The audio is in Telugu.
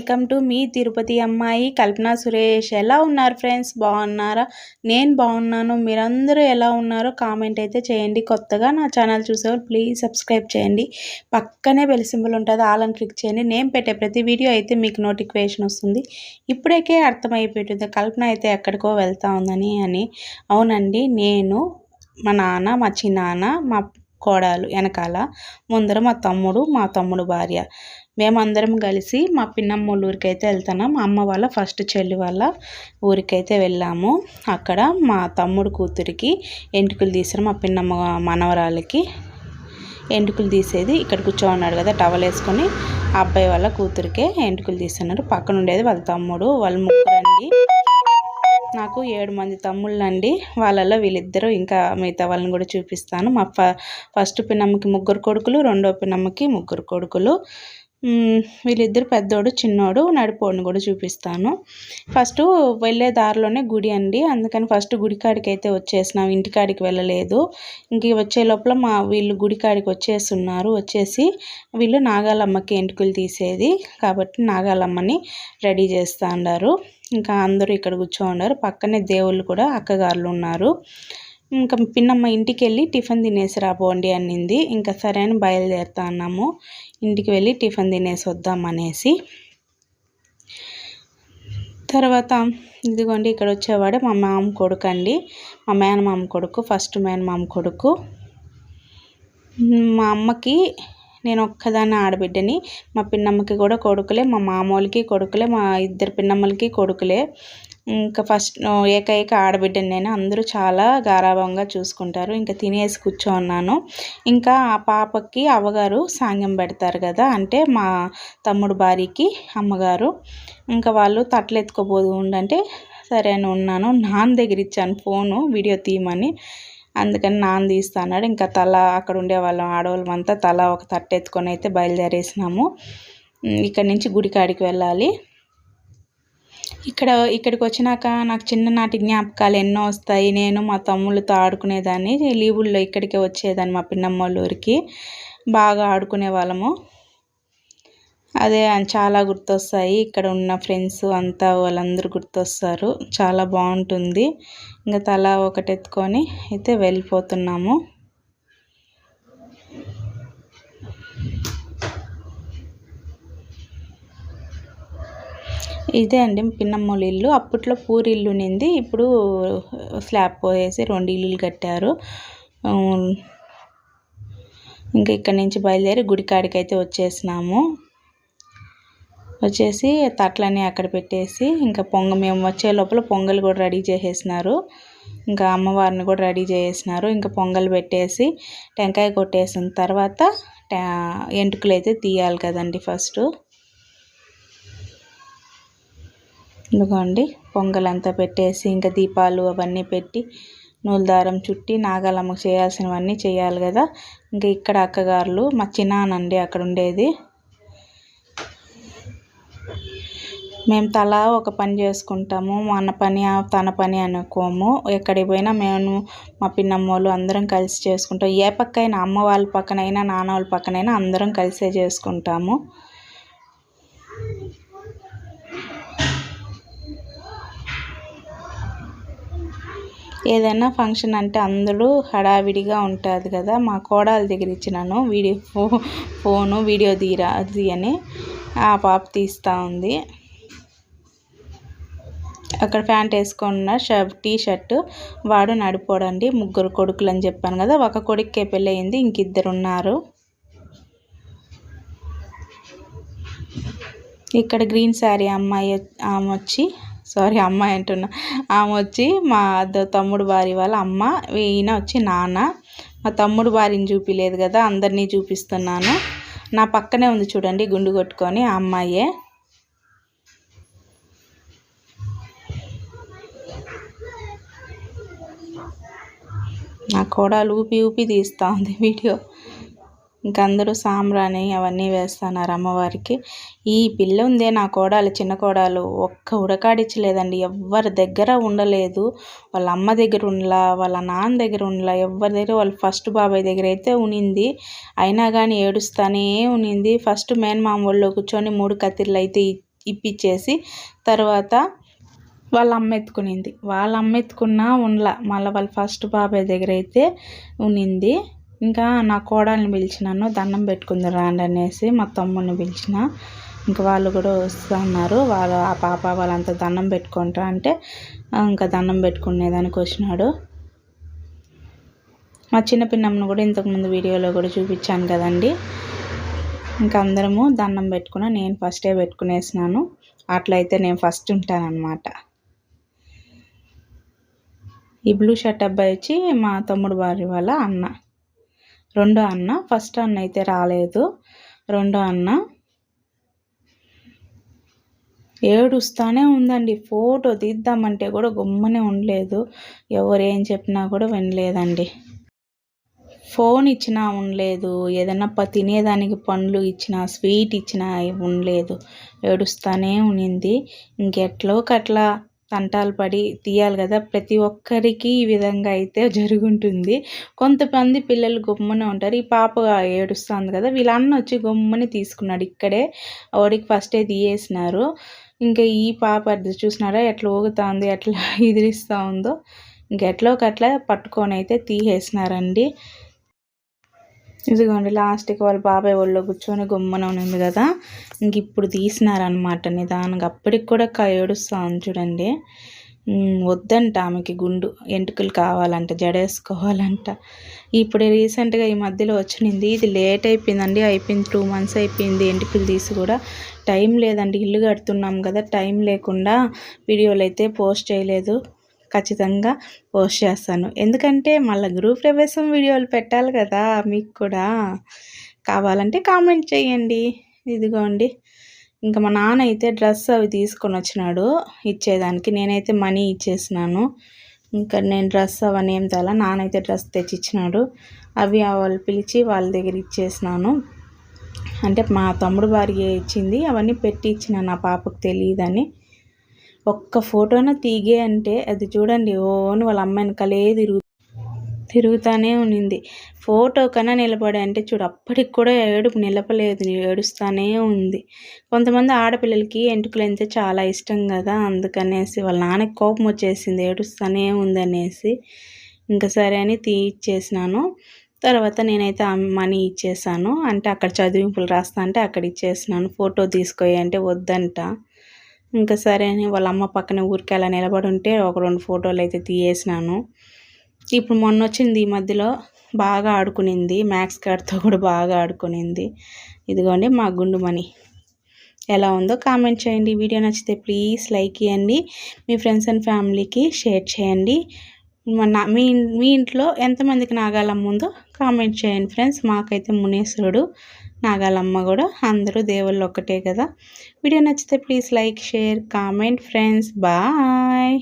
వెల్కమ్ టు మీ తిరుపతి అమ్మాయి కల్పన సురేష్. ఎలా ఉన్నారు ఫ్రెండ్స్? బాగున్నారా? నేను బాగున్నాను. మీరందరూ ఎలా ఉన్నారో కామెంట్ అయితే చేయండి. కొత్తగా నా ఛానల్ చూసేవారు ప్లీజ్ సబ్స్క్రైబ్ చేయండి. పక్కనే బెల్ సింబల్ ఉంటుంది ఆలని క్లిక్ చేయండి. నేను పెట్టే ప్రతి వీడియో అయితే మీకు నోటిఫికేషన్ వస్తుంది. ఇప్పుడైతే అర్థమైపోతుంది కల్పన అయితే ఎక్కడికో వెళ్తా ఉందని అని. అవునండి నేను మా నాన్న మా చిన్నాన్న మా కోడలు వెనకాల ముందర మా తమ్ముడు మా తమ్ముడు భార్య. మేమందరం కలిసి మా పిన్నమ్మ ఊరికి అయితే వెళ్తున్నాం. అమ్మ వాళ్ళ ఫస్ట్ చెల్లి వాళ్ళ ఊరికైతే వెళ్ళాము. అక్కడ మా తమ్ముడు కూతురికి ఎంటుకలు తీసారు మా పిన్నమ్మ మనవరాలకి ఎంటుకలు తీసేది. ఇక్కడ కూర్చోన్నాడు కదా టవల్ వేసుకొని. ఆ అబ్బాయి వాళ్ళ కూతురికే ఎంటుకలు తీస్తున్నారు. పక్కన ఉండేది వాళ్ళ తమ్ముడు. వాళ్ళ ముగ్గురండి. నాకు ఏడు మంది తమ్ముళ్ళండి. వాళ్ళల్లో వీళ్ళిద్దరూ ఇంకా మిగతా వాళ్ళని కూడా చూపిస్తాను. మా ఫస్ట్ పిన్నమ్మకి ముగ్గురు కొడుకులు రెండో పిన్నమ్మకి ముగ్గురు కొడుకులు. వీళ్ళిద్దరు పెద్దోడు చిన్నోడు నడిపోడిని కూడా చూపిస్తాను. ఫస్ట్ వెళ్ళే దారిలోనే గుడి అండి. అందుకని ఫస్ట్ గుడికాడికి అయితే వచ్చేసినాం. ఇంటికాడికి వెళ్ళలేదు. ఇంక వచ్చే లోపల మా వీళ్ళు గుడికాడికి వచ్చేస్తున్నారు. వచ్చేసి వీళ్ళు నాగాలమ్మకి ఎంటుకలు తీసేది. కాబట్టి నాగాలమ్మని రెడీ చేస్తూ ఉన్నారు ఇంకా అందరూ ఇక్కడ కూర్చో ఉన్నారు. పక్కనే దేవుళ్ళు కూడా అక్కగారులు ఉన్నారు. ఇంకా పిన్నమ్మ ఇంటికి వెళ్ళి టిఫిన్ తినేసి రాబోండి అనింది ఇంకా సరే అని బయలుదేరుతా అన్నాము. ఇంటికి వెళ్ళి టిఫిన్ తినేసి వద్దాం అనేసి. తర్వాత ఇదిగోండి ఇక్కడ వచ్చేవాడే మా మామ కొడుకు అండి మా మేనమామ కొడుకు ఫస్ట్ మేనమామ కొడుకు. మా అమ్మకి నేను ఒక్కదాన్ని ఆడబిడ్డని మా పిన్నమ్మకి కూడా కొడుకులే మా మామూలకి కొడుకులే మా ఇద్దరు పిన్నమ్మలకి కొడుకులే. ఇంకా ఫస్ట్ ఏకైక ఆడబిడ్డని నేను అందరూ చాలా గారాభంగా చూసుకుంటారు. ఇంకా తినేసి కూర్చోన్నాను. ఇంకా ఆ పాపకి అవ్వగారు సాంగ్యం పెడతారు కదా అంటే మా తమ్ముడు భార్యకి అమ్మగారు. ఇంకా వాళ్ళు తట్లు ఎత్తుకోబోదు ఉండంటే సరే అని ఉన్నాను. నాన్న దగ్గర ఇచ్చాను ఫోను వీడియో తీయమని. అందుకని నాన్న తీస్తా అన్నాడు ఇంకా తల అక్కడ ఉండే వాళ్ళం ఆడవాళ్ళం అంతా తల ఒక తట్టెత్తుకొని అయితే బయలుదేరేసినాము. ఇక్కడ నుంచి గుడికాడికి వెళ్ళాలి. ఇక్కడ ఇక్కడికి వచ్చినాక నాకు చిన్ననాటి జ్ఞాపకాలు ఎన్నో వస్తాయి. నేను మా తమ్ముళ్ళతో ఆడుకునేదాన్ని. లీవుల్లో ఇక్కడికే వచ్చేదాన్ని మా పిన్నమ్మ ఊరికి. బాగా ఆడుకునే వాళ్ళము. అదే చాలా గుర్తొస్తాయి. ఇక్కడ ఉన్న ఫ్రెండ్స్ అంతా వాళ్ళందరూ గుర్తొస్తారు. చాలా బాగుంటుంది. ఇంకా తల ఒకటి ఎత్తుకొని అయితే వెళ్ళిపోతున్నాము. ఇదే అండి పిన్నమ్మోళ్ళ ఇల్లు. అప్పట్లో పూరి ఇల్లు నింది ఇప్పుడు స్లాబ్ పోయేసి రెండు ఇల్లులు కట్టారు. ఇంకా ఇక్కడ నుంచి బయలుదేరి గుడికాడికి అయితే వచ్చేసినాము. వచ్చేసి తట్లని అక్కడ పెట్టేసి ఇంకా పొంగ మేము వచ్చే లోపల పొంగల్ కూడా రెడీ చేసేసినారు. ఇంకా అమ్మవారిని కూడా రెడీ చేసేసినారు. ఇంకా పొంగల్ పెట్టేసి టెంకాయ కొట్టేసిన తర్వాత ఎంటుకలు అయితే తీయాలి కదండి ఫస్ట్. ఇదిగోండి పొంగల్ అంతా పెట్టేసి ఇంకా దీపాలు అవన్నీ పెట్టి నూలు దారం చుట్టి నాగాలమ్మకు చేయాల్సినవన్నీ చేయాలి కదా. ఇంకా ఇక్కడ అక్కగారులు మా చిన్నానండి అక్కడ ఉండేది. మేము తలా ఒక పని చేసుకుంటాము మన పని తన పని అనుకోము. ఎక్కడికి పోయినా మేము మా పిన్నమ్మోళ్ళు అందరం కలిసి చేసుకుంటాం. ఏ పక్కైనా అమ్మ వాళ్ళ పక్కనైనా నాన్న వాళ్ళ పక్కనైనా అందరం కలిసే చేసుకుంటాము. ఏదైనా ఫంక్షన్ అంటే అందరూ హడావిడిగా ఉంటుంది కదా మా కోడల దగ్గర ఇచ్చినాను వీడియో ఫో ఫోను వీడియో తీరా అని ఆ పాప తీస్తూ ఉంది. అక్కడ ప్యాంట్ వేసుకున్న షర్ట్ టీ షర్ట్ వాడు నడిపోడండి ముగ్గురు కొడుకులు అని చెప్పాను కదా ఒక కొడుక్కే పెళ్ళయింది ఇంకిద్దరు ఉన్నారు ఇక్కడ గ్రీన్ శారీ అమ్మాయి ఆమె వచ్చి సారీ అమ్మాయి అంటున్నా. ఆమె వచ్చి మా తమ్ముడు భార్య వాళ్ళ అమ్మ ఈయన వచ్చి నాన్న. మా తమ్ముడు భార్యని చూపిలేదు కదా అందరినీ చూపిస్తున్నాను. నా పక్కనే ఉంది చూడండి గుండు కొట్టుకొని ఆ అమ్మాయే. నా కోడలు ఊపి ఊపి తీస్తూ ఉంది వీడియో. ఇంకా అందరూ సాంబ్రాణి అవన్నీ వేస్తున్నారు అమ్మవారికి. ఈ పిల్ల ఉందే నా కోడలు చిన్న కోడలు. ఒక్క ఉడకాడిచ్చలేదండి. ఎవరి దగ్గర ఉండలేదు. వాళ్ళ అమ్మ దగ్గర ఉండలా వాళ్ళ నాన్న దగ్గర ఉండలా. ఎవరి దగ్గర వాళ్ళ ఫస్ట్ బాబాయ్ దగ్గర అయితే ఉనింది. అయినా కానీ ఏడుస్తానే ఉనింది. ఫస్ట్ మేనమామ వాళ్ళు కూర్చొని మూడు కత్తిర్లు అయితే ఇప్పించేసి తర్వాత వాళ్ళ అమ్మ ఎత్తుకునింది. వాళ్ళ అమ్మ ఎత్తుకున్నా ఉండలా. మళ్ళీ వాళ్ళ ఫస్ట్ బాబాయ్ దగ్గర అయితే ఉన్నింది ఇంకా నా కోడల్ని పిలిచినాను దండం పెట్టుకుంది రాండి అనేసి మా తమ్ముడిని పిలిచిన. ఇంకా వాళ్ళు కూడా వస్తున్నారు. వాళ్ళు ఆ పాప వాళ్ళంతా దండం పెట్టుకుంటారు అంటే ఇంకా దండం పెట్టుకునేదానికి వచ్చినాడు. మా చిన్న పిన్నమ్మను కూడా ఇంతకుముందు వీడియోలో కూడా చూపించాను కదండి. ఇంకా అందరము దండం పెట్టుకున్న నేను ఫస్టే పెట్టుకునేసినాను. అట్లయితే నేను ఫస్ట్ ఉంటానన్నమాట. ఈ బ్లూ షర్ట్ అబ్బాయి వచ్చి మా తమ్ముడు వారి వాళ్ళ అన్న. రెండో అన్న ఫస్ట్ అన్న అయితే రాలేదు. రెండో అన్న ఏడుస్తానే ఉందండి. ఫోటో తీద్దామంటే కూడా గుమ్మనే ఉండలేదు. ఎవరు ఏం చెప్పినా కూడా వినలేదండి. ఫోన్ ఇచ్చినా ఉండలేదు. ఏదైనా తినేదానికి పండ్లు ఇచ్చినా స్వీట్ ఇచ్చినా ఉండలేదు. ఏడుస్తానే ఉన్నింది ఇంకెట్లో కట్లా తంటాలు పడి తీయాలి కదా ప్రతి ఒక్కరికి ఈ విధంగా అయితే జరుగుంటుంది. కొంతమంది పిల్లలు గమ్మున ఉంటారు. ఈ పాప ఏడుస్తుంది కదా వీళ్ళ అన్న వచ్చి గమ్ముని తీసుకున్నాడు. ఇక్కడే వాడికి ఫస్టే తీయేసినారు. ఇంకా ఈ పాప అది చూసినారా ఎట్లా ఊగుతుంది ఎట్లా ఎదిరిస్తూ ఉందో. ఇంకెట్లో ఒకట్లా పట్టుకొని అయితే తీసేసినారండి ఇదిగోండి లాస్ట్కి వాళ్ళ బాబాయ్ ఒళ్ళో కూర్చొని గుమ్మన ఉంది కదా. ఇంక ఇప్పుడు తీసినారనమాట నిదానంగా. అప్పటికి కూడా ఏడుస్తూ ఉంది చూడండి. వద్దంట ఆమెకి గుండు ఎంటుకలు కావాలంట జడేసుకోవాలంట. ఇప్పుడు రీసెంట్గా ఈ మధ్యలో వచ్చింది ఇది లేట్ అయిపోయిందండి అయిపోయింది టూ మంత్స్ అయిపోయింది ఎంటుకలు తీసి కూడా. టైం లేదండి ఇల్లు కడుతున్నాం కదా టైం లేకుండా వీడియోలు అయితే పోస్ట్ చేయలేదు. ఖచ్చితంగా పోస్ట్ చేస్తాను. ఎందుకంటే మళ్ళీ గ్రూప్ ప్రవేశం వీడియోలు పెట్టాలి కదా మీకు కూడా కావాలంటే కామెంట్ చేయండి. ఇదిగోండి. ఇంకా మా నాన్న అయితే డ్రెస్ అవి తీసుకొని వచ్చినాడు ఇచ్చేదానికి. నేనైతే మనీ ఇచ్చేసినాను. ఇంకా నేను డ్రెస్ అవన్నీ ఏం తేలా నాన్నైతే డ్రెస్ తెచ్చిచ్చినాడు. అవి వాళ్ళు పిలిచి వాళ్ళ దగ్గర ఇచ్చేసినాను. అంటే మా తమ్ముడు భార్య ఇచ్చింది. అవన్నీ పెట్టి ఇచ్చిన నా పాపకు తెలియదని. ఒక్క ఫోటోన తీగే అంటే అది చూడండి ఓన్ వాళ్ళ అమ్మ వెనకాలే తిరుగు తిరుగుతానే ఉన్నింది. ఫోటో కన్నా నిలబడే అంటే చూడు అప్పటికి కూడా ఏడుపు నిలపలేదు ఏడుస్తానే ఉంది. కొంతమంది ఆడపిల్లలకి ఎంటుకలు అంటే చాలా ఇష్టం కదా అందుకనేసి వాళ్ళ నాన్నకి కోపం వచ్చేసింది ఏడుస్తానే ఉందనేసి. ఇంకా సరే అని తీయిచ్చేసినాను తర్వాత నేనైతే మనీ ఇచ్చేసాను. అంటే అక్కడ చదివింపులు రాస్తా అంటే అక్కడ ఇచ్చేసినాను. ఫోటో తీసుకోయి అంటే వద్దంట. ఇంకా సరే అని వాళ్ళ అమ్మ పక్కన ఊరికి అలా నిలబడి ఉంటే ఒక రెండు ఫోటోలు అయితే తీయేసినాను. ఇప్పుడు మొన్న వచ్చింది ఈ మధ్యలో బాగా ఆడుకునింది. మ్యాక్స్ కార్డ్తో కూడా బాగా ఆడుకునింది. ఇదిగోండి మా గుండుమణి ఎలా ఉందో కామెంట్ చేయండి. వీడియో నచ్చితే ప్లీజ్ లైక్ ఇవ్వండి మీ ఫ్రెండ్స్ అండ్ ఫ్యామిలీకి షేర్ చేయండి. నా మీ మీ ఇంట్లో ఎంతమందికి నాగాలమ్మ ఉందో కామెంట్ చేయండి ఫ్రెండ్స్. మాకైతే మునేశ్వరుడు నాగాలమ్మ కూడా అందరూ దేవుళ్ళు ఒకటే కదా. వీడియో నచ్చితే please like share comment friends. Bye.